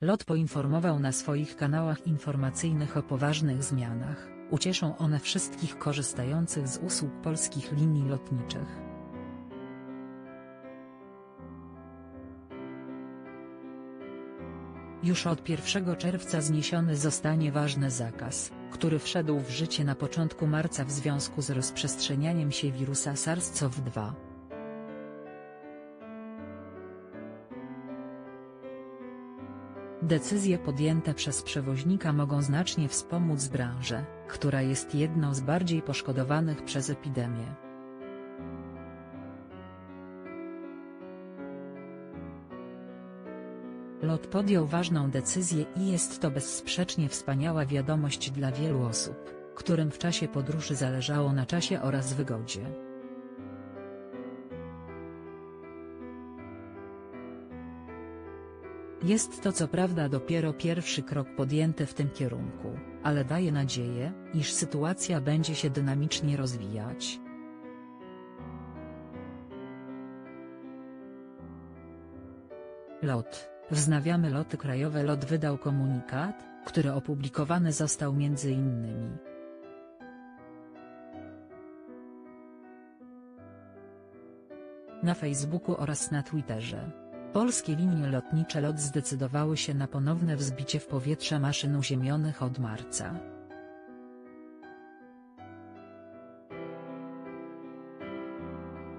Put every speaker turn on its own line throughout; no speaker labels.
LOT poinformował na swoich kanałach informacyjnych o poważnych zmianach, ucieszą one wszystkich korzystających z usług polskich linii lotniczych. Już od 1 czerwca zniesiony zostanie ważny zakaz, który wszedł w życie na początku marca w związku z rozprzestrzenianiem się wirusa SARS-CoV-2. Decyzje podjęte przez przewoźnika mogą znacznie wspomóc branżę, która jest jedną z bardziej poszkodowanych przez epidemię. LOT podjął ważną decyzję i jest to bezsprzecznie wspaniała wiadomość dla wielu osób, którym w czasie podróży zależało na czasie oraz wygodzie. Jest to co prawda dopiero pierwszy krok podjęty w tym kierunku, ale daje nadzieję, iż sytuacja będzie się dynamicznie rozwijać. LOT Wznawiamy loty krajowe LOT wydał komunikat, który opublikowany został m.in. na Facebooku oraz na Twitterze. Polskie linie lotnicze LOT zdecydowały się na ponowne wzbicie w powietrze maszyn uziemionych od marca.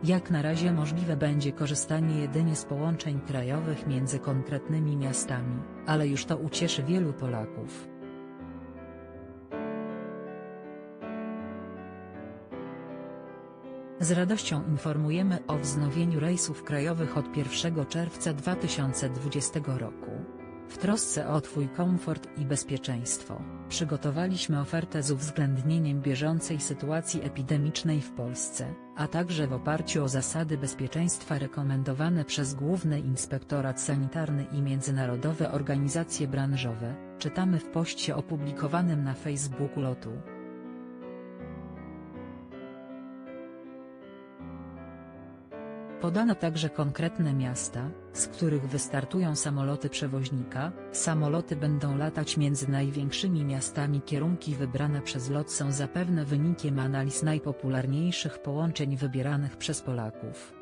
Jak na razie możliwe będzie korzystanie jedynie z połączeń krajowych między konkretnymi miastami, ale już to ucieszy wielu Polaków. Z radością informujemy o wznowieniu rejsów krajowych od 1 czerwca 2020 roku. W trosce o Twój komfort i bezpieczeństwo, przygotowaliśmy ofertę z uwzględnieniem bieżącej sytuacji epidemicznej w Polsce, a także w oparciu o zasady bezpieczeństwa rekomendowane przez Główny Inspektorat Sanitarny i międzynarodowe organizacje branżowe, czytamy w poście opublikowanym na Facebooku lotu. Podano także konkretne miasta, z których wystartują samoloty przewoźnika, samoloty będą latać między największymi miastami kierunki wybrane przez LOT są zapewne wynikiem analiz najpopularniejszych połączeń wybieranych przez Polaków.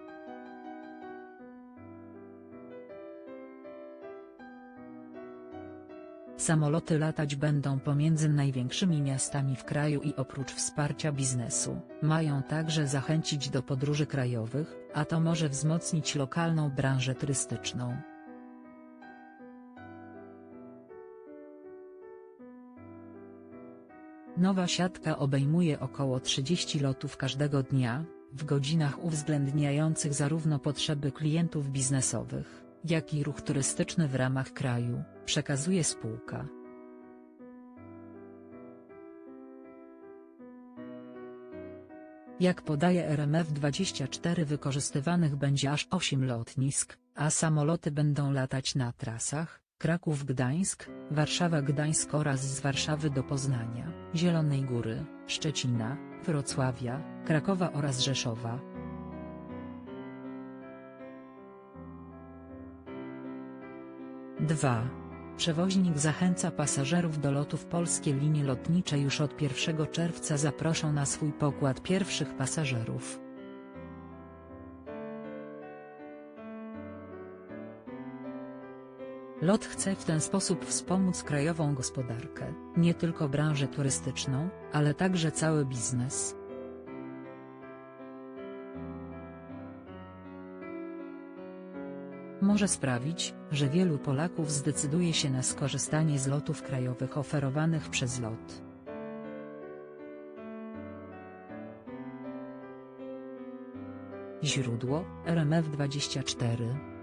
Samoloty latać będą pomiędzy największymi miastami w kraju i oprócz wsparcia biznesu, mają także zachęcić do podróży krajowych, a to może wzmocnić lokalną branżę turystyczną. Nowa siatka obejmuje około 30 lotów każdego dnia, w godzinach uwzględniających zarówno potrzeby klientów biznesowych, jak i ruch turystyczny w ramach kraju, przekazuje spółka. Jak podaje RMF24 wykorzystywanych będzie aż 8 lotnisk, a samoloty będą latać na trasach, Kraków-Gdańsk, Warszawa-Gdańsk oraz z Warszawy do Poznania, Zielonej Góry, Szczecina, Wrocławia, Krakowa oraz Rzeszowa. Dwa. Przewoźnik zachęca pasażerów do lotów Polskie linie lotnicze już od 1 czerwca zaproszą na swój pokład pierwszych pasażerów. LOT chce w ten sposób wspomóc krajową gospodarkę, nie tylko branżę turystyczną, ale także cały biznes. Może sprawić, że wielu Polaków zdecyduje się na skorzystanie z lotów krajowych oferowanych przez LOT. Źródło: RMF24